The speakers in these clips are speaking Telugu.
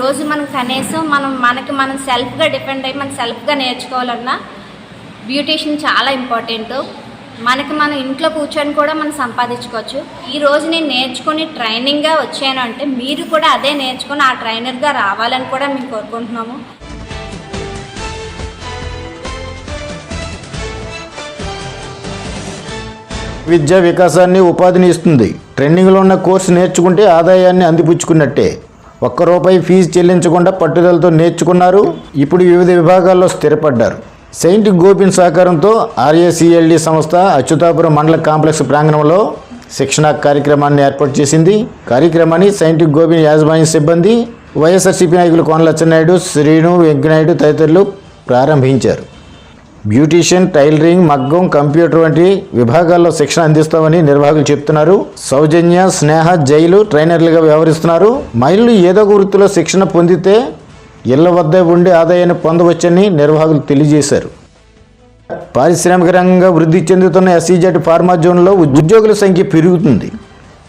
రోజు మనం కనీసం మనం మనకి మనం సెల్ఫ్గా డిపెండ్ అయ్యి మనం సెల్ఫ్గా నేర్చుకోవాలన్నా బ్యూటీషియన్ చాలా ఇంపార్టెంట్ మనకి మనం ఇంట్లో కూర్చొని కూడా మనం సంపాదించుకోవచ్చు. ఈ రోజు నేను నేర్చుకొని ట్రైనింగ్గా వచ్చాను అంటే మీరు కూడా అదే నేర్చుకొని ఆ ట్రైనర్గా రావాలని కూడా మేము కోరుకుంటున్నాము. విద్యా వికాసాన్ని ఉపాధిని ఇస్తుంది. ట్రెండింగ్లో ఉన్న కోర్సు నేర్చుకుంటే ఆదాయాన్ని అందిపుచ్చుకున్నట్టే. ఒక్క రూపాయి ఫీజు చెల్లించకుండా పట్టుదలతో నేర్చుకున్నారు. ఇప్పుడు వివిధ విభాగాల్లో స్థిరపడ్డారు. సెయింట్ గోపిన్ సహకారంతో ఆర్ఏసిఎల్డి సంస్థ అచ్యుతాపురం మండల కాంప్లెక్స్ ప్రాంగణంలో శిక్షణా కార్యక్రమాన్ని ఏర్పాటు చేసింది. కార్యక్రమాన్ని సెయింట్ గోపిన్ యాజమాన్య సిబ్బంది వైఎస్ఆర్సీపీ నాయకులు కోనలచ్చెన్నాయుడు శ్రీను వెంకనాయుడు తదితరులు ప్రారంభించారు. బ్యూటీషియన్ టైలరింగ్ మగ్గం కంప్యూటర్ వంటి విభాగాల్లో శిక్షణ అందిస్తామని నిర్వాహకులు చెప్తున్నారు. సౌజన్య స్నేహ జైలు ట్రైనర్లుగా వ్యవహరిస్తున్నారు. మహిళలు ఏదో ఒక వృత్తిలో శిక్షణ పొందితే ఇళ్ళ వద్ద ఉండి ఆదాయాన్ని పొందవచ్చని నిర్వాహకులు తెలియజేశారు. పారిశ్రామిక రంగంగా వృద్ధి చెందుతున్న ఎస్సీజెడ్ ఫార్మా జోన్లో ఉద్యోగుల సంఖ్య పెరుగుతుంది.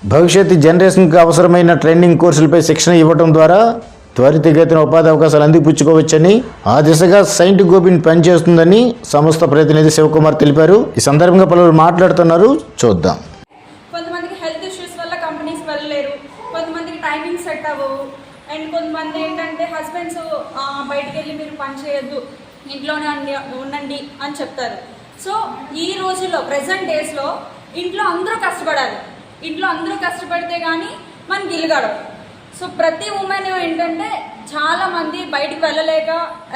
భవిష్యత్తు జనరేషన్కి అవసరమైన ట్రైనింగ్ కోర్సులపై శిక్షణ ఇవ్వడం ద్వారా త్వరితగతిన ఉపాధి అవకాశాలు అందిపుచ్చుకోవచ్చని ఆ దిశగా సైంట్ గోపిన్ పనిచేస్తుందని సంస్థ ప్రతినిధి శివకుమార్ తెలిపారు. ఈ సందర్భంగా పలువురు మాట్లాడుతున్నారు. చూద్దాం. కొంతమందికి హెల్త్ ఇష్యూస్ వల్ల కంపెనీస్ వెళ్ళలేరు. కొంతమందికి టైమింగ్ సెట్ అవ్వవు. అండ్ కొంతమంది ఏంటంటే హస్బెండ్స్ బయటికి వెళ్ళి మీరు పని చేయొద్దు. ఇంట్లోనే ఉండి- ఉండండి అని చెప్తారు. సో ఈ రోజుల్లో ప్రజెంట్ డేస్లో ఇంట్లో అందరూ కష్టపడాలి. ఇంట్లో అందరూ కష్టపడితే కానీ మనకి ఇల్లు సో ప్రతి ఉమెన్ ఏంటంటే చాలా మంది బయటికి వెళ్ళలేక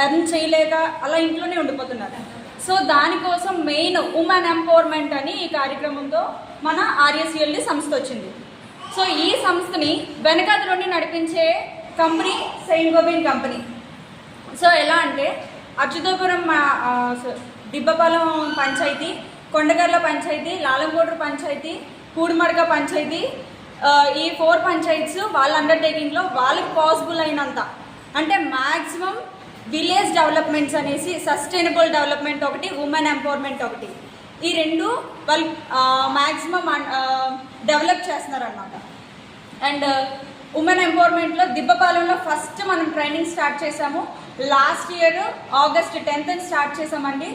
ఎర్న్ చేయలేక అలా ఇంట్లోనే ఉండిపోతున్నారు. సో దానికోసం మెయిన్ ఉమెన్ ఎంపవర్మెంట్ అని ఈ కార్యక్రమంతో మన ఆర్ఎస్ఎల్డి సంస్థ వచ్చింది. సో ఈ సంస్థని వెనకాది నుండి నడిపించే company Saint Gobain company so ఎలా అంటే అచ్యుతాపురం దిబ్బపాలెం పంచాయతీ కొండగర్ల పంచాయతీ లాలంకోటూరు పంచాయతీ కూడుమడక పంచాయతీ ఈ ఫోర్ పంచాయత్స్ వాళ్ళ అండర్టేకింగ్లో వాళ్ళకి పాసిబుల్ అయినంత. అంటే మ్యాక్సిమం విలేజ్ డెవలప్మెంట్స్ అనేసి సస్టైనబుల్ డెవలప్మెంట్ ఒకటి ఉమెన్ ఎంపవర్మెంట్ ఒకటి. ఈ రెండు వాళ్ళు మ్యాక్సిమం డెవలప్ చేస్తున్నారనమాట అండ్ ఉమెన్ ఎంపవర్మెంట్లో దిబ్బపాలెంలో ఫస్ట్ మనం ట్రైనింగ్ స్టార్ట్ చేసాము last year August tenth start చేసామండి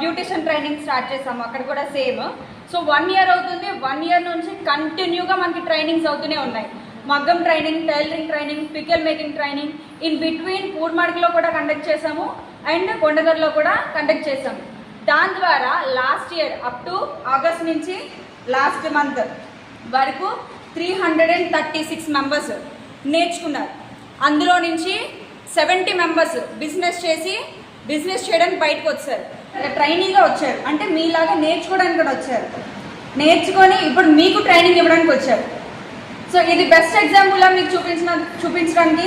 బ్యూటిషియన్ ట్రైనింగ్ స్టార్ట్ చేసాము అక్కడ కూడా సేమ్ సో వన్ ఇయర్ అవుతుంది. వన్ ఇయర్ నుంచి కంటిన్యూగా మనకి ట్రైనింగ్స్ అవుతూనే ఉన్నాయి. మగ్గం training tailoring training pickle making training in between పూర్మాడికిలో కూడా కండక్ట్ చేసాము అండ్ కొండగర్లో కూడా కండక్ట్ చేసాము దాని ద్వారా last year up to August నుంచి లాస్ట్ మంత్ వరకు three hundred and thirty six members నేర్చుకున్నారు. అందులో నుంచి సెవెంటీ మెంబర్స్ బిజినెస్ చేసి బిజినెస్ చేయడానికి బయటకు వచ్చారు. ట్రైనింగ్గా వచ్చారు. అంటే మీలాగా నేర్చుకోవడానికి కూడా వచ్చారు. నేర్చుకొని ఇప్పుడు మీకు ట్రైనింగ్ ఇవ్వడానికి వచ్చారు. సో ఇది బెస్ట్ ఎగ్జాంపుల్లా మీకు చూపించిన చూపించడానికి.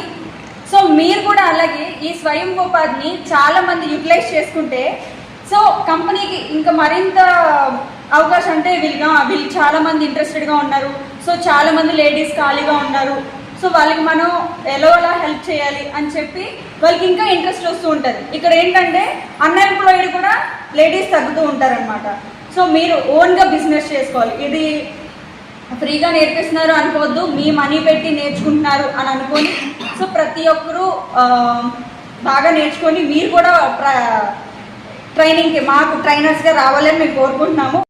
సో మీరు కూడా అలాగే ఈ స్వయం ఉపాధిని చాలామంది యూటిలైజ్ చేసుకుంటే సో కంపెనీకి ఇంకా మరింత అవకాశం అంటే వీళ్ళుగా వీళ్ళు చాలామంది ఇంట్రెస్టెడ్గా ఉన్నారు. సో చాలామంది లేడీస్ ఖాళీగా ఉన్నారు. సో వాళ్ళకి మనం ఎలా ఎలా హెల్ప్ చేయాలి అని చెప్పి వాళ్ళకి ఇంకా ఇంట్రెస్ట్ వస్తూ ఉంటుంది. ఇక్కడ ఏంటంటే అన్ఎంప్లాయిడ్ కూడా లేడీస్ తగ్గుతూ ఉంటారనమాట సో మీరు ఓన్గా బిజినెస్ చేసుకోవాలి. ఇది ఫ్రీగా నేర్పిస్తున్నారు అనుకోవద్దు మీ మనీ పెట్టి నేర్చుకుంటున్నారు అని అనుకొని సో ప్రతి ఒక్కరూ బాగా నేర్చుకొని మీరు కూడా ట్రైనింగ్కి మాకు ట్రైనర్స్గా రావాలని మేము కోరుకుంటున్నాము.